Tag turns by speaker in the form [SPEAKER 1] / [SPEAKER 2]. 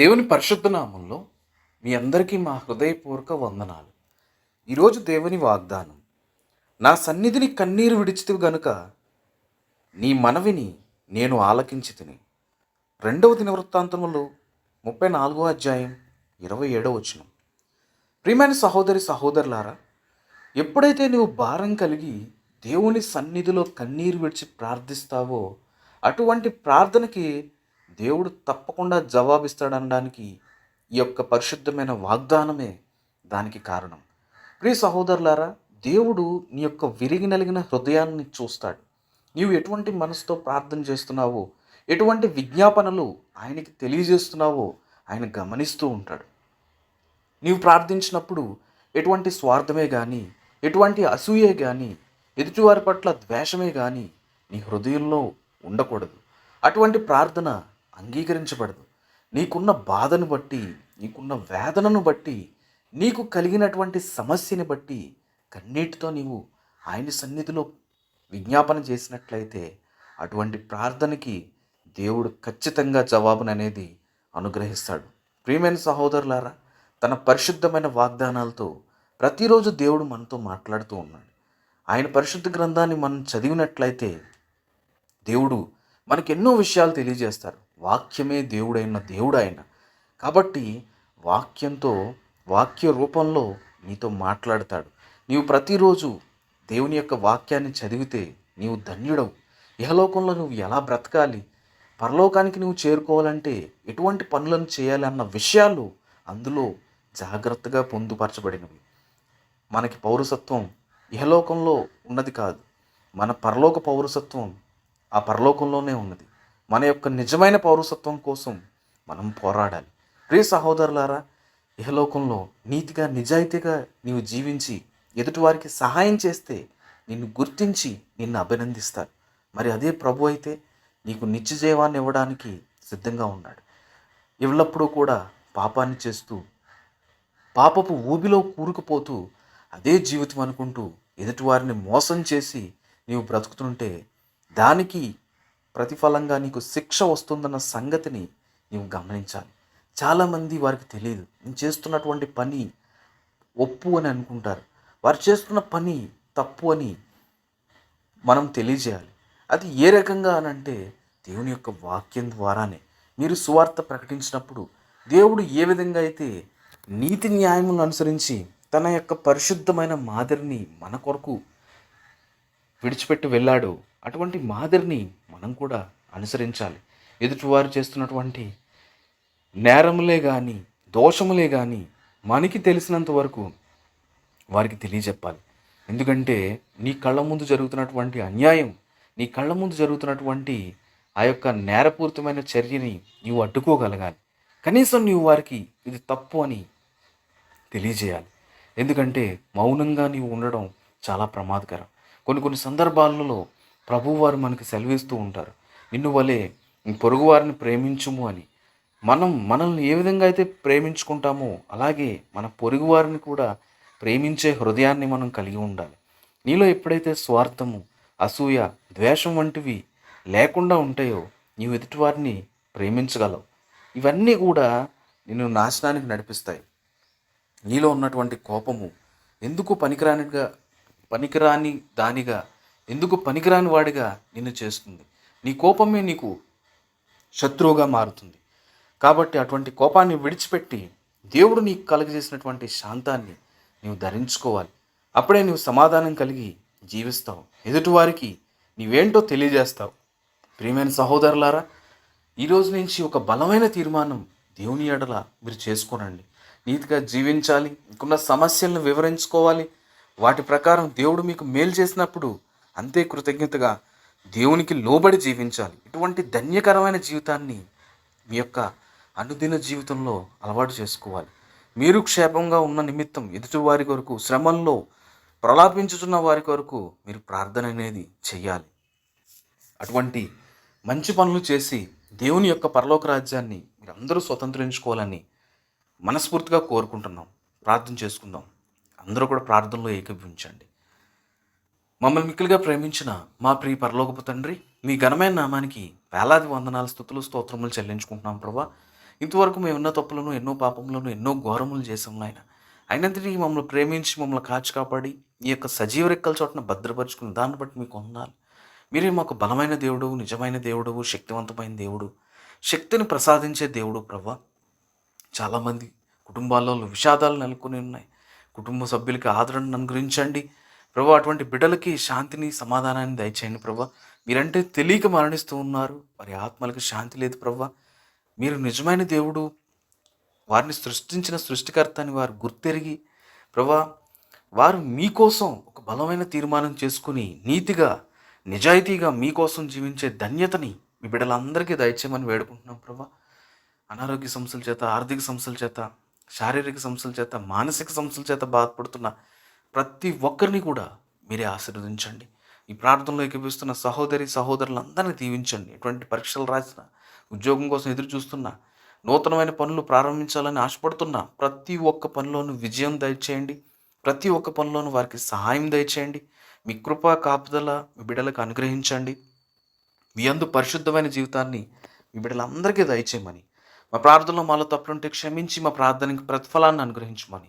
[SPEAKER 1] దేవుని పరిశుద్ధనామంలో మీ అందరికీ మా హృదయపూర్వక వందనాలు. ఈరోజు దేవుని వాగ్దానం నా సన్నిధిని కన్నీరు విడిచితివి గనుక నీ మనవిని నేను ఆలకించి తిని రెండవ దినవృత్తాంతములు ముప్పై నాలుగో అధ్యాయం ఇరవై ఏడవ వచనం. ప్రియమైన సహోదరి సహోదరులారా ఎప్పుడైతే నువ్వు భారం కలిగి దేవుని సన్నిధిలో కన్నీరు విడిచి ప్రార్థిస్తావో అటువంటి ప్రార్థనకి దేవుడు తప్పకుండా జవాబిస్తాడనడానికి ఈ యొక్క పరిశుద్ధమైన వాగ్దానమే దానికి కారణం. ప్రియ సహోదరులారా దేవుడు నీ యొక్క విరిగి నలిగిన హృదయాన్ని చూస్తాడు. నీవు ఎటువంటి మనసుతో ప్రార్థన చేస్తున్నావో ఎటువంటి విజ్ఞాపనలు ఆయనకి తెలియజేస్తున్నావో ఆయన గమనిస్తూ ఉంటాడు. నీవు ప్రార్థించినప్పుడు ఎటువంటి స్వార్థమే కానీ ఎటువంటి అసూయే కానీ ఎదుటివారి పట్ల ద్వేషమే కానీ నీ హృదయంలో ఉండకూడదు. అటువంటి ప్రార్థన అంగీకరించబడదు. నీకున్న బాధను బట్టి నీకున్న వేదనను బట్టి నీకు కలిగినటువంటి సమస్యని బట్టి కన్నీటితో నీవు ఆయన సన్నిధిలో విజ్ఞాపన చేసినట్లయితే అటువంటి ప్రార్థనకి దేవుడు ఖచ్చితంగా జవాబుననేది అనుగ్రహిస్తాడు. ప్రియమైన సహోదరులారా తన పరిశుద్ధమైన వాగ్దానాలతో ప్రతిరోజు దేవుడు మనతో మాట్లాడుతూ ఉన్నాడు. ఆయన పరిశుద్ధ గ్రంథాన్ని మనం చదివినట్లయితే దేవుడు మనకెన్నో విషయాలు తెలియజేస్తారు. వాక్యమే దేవుడైన దేవుడు ఆయన కాబట్టి వాక్యంతో వాక్య రూపంలో నీతో మాట్లాడతాడు. నీవు ప్రతిరోజు దేవుని యొక్క వాక్యాన్ని చదివితే నీవు ధన్యుడవు. ఇహలోకంలో నువ్వు ఎలా బ్రతకాలి? పరలోకానికి నువ్వు చేరుకోవాలంటే ఎటువంటి పనులను చేయాలి అన్న విషయాలు అందులో జాగ్రత్తగా పొందుపరచబడినవి. మనకి పౌరసత్వం ఇహలోకంలో ఉన్నది కాదు. మన పరలోక పౌరసత్వం ఆ పరలోకంలోనే ఉన్నది. మన యొక్క నిజమైన పౌరసత్వం కోసం మనం పోరాడాలి. ప్రియ సహోదరులారా ఇహలోకంలో నీతిగా నిజాయితీగా నీవు జీవించి ఎదుటివారికి సహాయం చేస్తే నిన్ను గుర్తించి నిన్ను అభినందిస్తారు. మరి అదే ప్రభు అయితే నీకు నిత్య జీవాన్ని ఇవ్వడానికి సిద్ధంగా ఉన్నాడు. ఎల్లప్పుడూ కూడా పాపాన్ని చేస్తూ పాపపు ఊబిలో కూరుకుపోతూ అదే జీవితం అనుకుంటూ ఎదుటివారిని మోసం చేసి నీవు బ్రతుకుతుంటే దానికి ప్రతిఫలంగా నీకు శిక్ష వస్తుందన్న సంగతిని నీవు గమనించాలి. చాలామంది వారికి తెలియదు. నేను చేస్తున్నటువంటి పని ఒప్పు అని అనుకుంటారు. వారు చేస్తున్న పని తప్పు అని మనం తెలియజేయాలి. అది ఏ రకంగా అని అంటే దేవుని యొక్క వాక్యం ద్వారానే. మీరు సువార్త ప్రకటించినప్పుడు దేవుడు ఏ విధంగా అయితే నీతి న్యాయములను అనుసరించి తన యొక్క పరిశుద్ధమైన మాదిరిని మన కొరకు విడిచిపెట్టి వెళ్ళాడు అటువంటి మాదిరిని మనం కూడా అనుసరించాలి. ఎదుటివారు చేస్తున్నటువంటి నేరములే కానీ దోషములే కానీ మనకి తెలిసినంత వరకు వారికి తెలియజెప్పాలి. ఎందుకంటే నీ కళ్ళ ముందు జరుగుతున్నటువంటి అన్యాయం నీ కళ్ళ ముందు జరుగుతున్నటువంటి ఆ యొక్క నేరపూరితమైన చర్యని నీవు అడ్డుకోగలగాలి. కనీసం నీవు వారికి ఇది తప్పు అని తెలియజేయాలి. ఎందుకంటే మౌనంగా నీవు ఉండడం చాలా ప్రమాదకరం. కొన్ని కొన్ని సందర్భాలలో ప్రభువారు మనకు సెలవిస్తూ ఉంటారు. నిన్ను వలె పొరుగువారిని ప్రేమించుము అని. మనం మనల్ని ఏ విధంగా అయితే ప్రేమించుకుంటామో అలాగే మన పొరుగువారిని కూడా ప్రేమించే హృదయాన్ని మనం కలిగి ఉండాలి. నీలో ఎప్పుడైతే స్వార్థము అసూయ ద్వేషం వంటివి లేకుండా ఉంటాయో నీవు ఎదుటివారిని ప్రేమించగలవు. ఇవన్నీ కూడా నిన్ను నాశనానికి నడిపిస్తాయి. నీలో ఉన్నటువంటి కోపము ఎందుకు పనికిరానిగా పనికిరాని దానిగా ఎందుకు పనికిరాని వాడిగా నిన్ను చేస్తుంది? నీ కోపమే నీకు శత్రువుగా మారుతుంది. కాబట్టి అటువంటి కోపాన్ని విడిచిపెట్టి దేవుడు నీకు కలుగజేసినటువంటి శాంతాన్ని నీవు ధరించుకోవాలి. అప్పుడే నీవు సమాధానం కలిగి జీవిస్తావు. ఎదుటివారికి నీవేంటో తెలియజేస్తావు. ప్రియమైన సహోదరులారా ఈరోజు నుంచి ఒక బలమైన తీర్మానం దేవుని ఎడల మీరు చేసుకోనండి. నీతిగా జీవించాలి మీకున్న సమస్యలను వివరించుకోవాలి. వాటి ప్రకారం దేవుడు మీకు మేలు చేసినప్పుడు అంతే కృతజ్ఞతగా దేవునికి లోబడి జీవించాలి. ఇటువంటి ధన్యకరమైన జీవితాన్ని మీ యొక్క అనుదిన జీవితంలో అలవాటు చేసుకోవాలి. మీరు క్షేమంగా ఉన్న నిమిత్తం ఎదుటివారి కొరకు శ్రమంలో ప్రలాపించుతున్న వారి కొరకు మీరు ప్రార్థన అనేది చేయాలి. అటువంటి మంచి పనులు చేసి దేవుని యొక్క పరలోక రాజ్యాన్ని మీరు అందరూ స్వతంత్రించుకోవాలని మనస్ఫూర్తిగా కోరుకుంటున్నాం. ప్రార్థన చేసుకుందాం. అందరూ కూడా ప్రార్థనలో ఏకీభవించండి. మమ్మల్ని మిక్కిలిగా ప్రేమించిన మా ప్రియ పరలోకపు తండ్రి మీ ఘనమైన నామానికి వేలాది వందనాల స్థుతులు స్తోత్రములు చెల్లించుకుంటున్నాం ప్రభా. ఇంతవరకు మేము ఎన్నో తప్పులను ఎన్నో పాపములను ఎన్నో ఘోరములు చేసాం నాయన. అయినంతటి మమ్మల్ని ప్రేమించి మమ్మల్ని కాచి కాపాడి ఈ యొక్క సజీవ రెక్కల చోటన భద్రపరుచుకుని దాన్ని బట్టి మీకు వందాలి మీరే మాకు బలమైన దేవుడు నిజమైన దేవుడు శక్తివంతమైన దేవుడు శక్తిని ప్రసాదించే దేవుడు ప్రభా. చాలామంది కుటుంబాల్లో విషాదాలు నెలకొని ఉన్నాయి. కుటుంబ సభ్యులకి ఆదరణను అనుగ్రహించండి. ప్రభు అటువంటి బిడ్డలకి శాంతిని సమాధానాన్ని దయచేయండి ప్రభు. మీరంటే తెలియక మరణిస్తూ ఉన్నారు. వారి ఆత్మలకు శాంతి లేదు ప్రభా. మీరు నిజమైన దేవుడు. వారిని సృష్టించిన సృష్టికర్త అని వారు గుర్తెరిగి ప్రభా వారు మీకోసం ఒక బలమైన తీర్మానం చేసుకుని నీతిగా నిజాయితీగా మీకోసం జీవించే ధన్యతని మీ బిడ్డలందరికీ దయచేయమని వేడుకుంటున్నాం ప్రభా. అనారోగ్య సమస్యల చేత ఆర్థిక సమస్యల చేత శారీరక సమస్యల చేత మానసిక సమస్యల చేత బాధపడుతున్న ప్రతి ఒక్కరిని కూడా మీరే ఆశీర్వదించండి. ఈ ప్రార్థనలో ఎక్కిపిస్తున్న సహోదరి సహోదరులందరినీ దీవించండి. ఎటువంటి పరీక్షలు రాసిన ఉద్యోగం కోసం ఎదురు చూస్తున్న నూతనమైన పనులు ప్రారంభించాలని ఆశపడుతున్న ప్రతి ఒక్క పనిలోనూ విజయం దయచేయండి. ప్రతి ఒక్క పనిలోనూ వారికి సహాయం దయచేయండి. మీ కృప కాపుదల మీ బిడ్డలకు అనుగ్రహించండి. మీ అందు పరిశుద్ధమైన జీవితాన్ని మీ బిడ్డలందరికీ దయచేయమని మా ప్రార్థనలో మాలో తప్పులుంటే క్షమించి మా ప్రార్థనకి ప్రతిఫలాన్ని అనుగ్రహించమని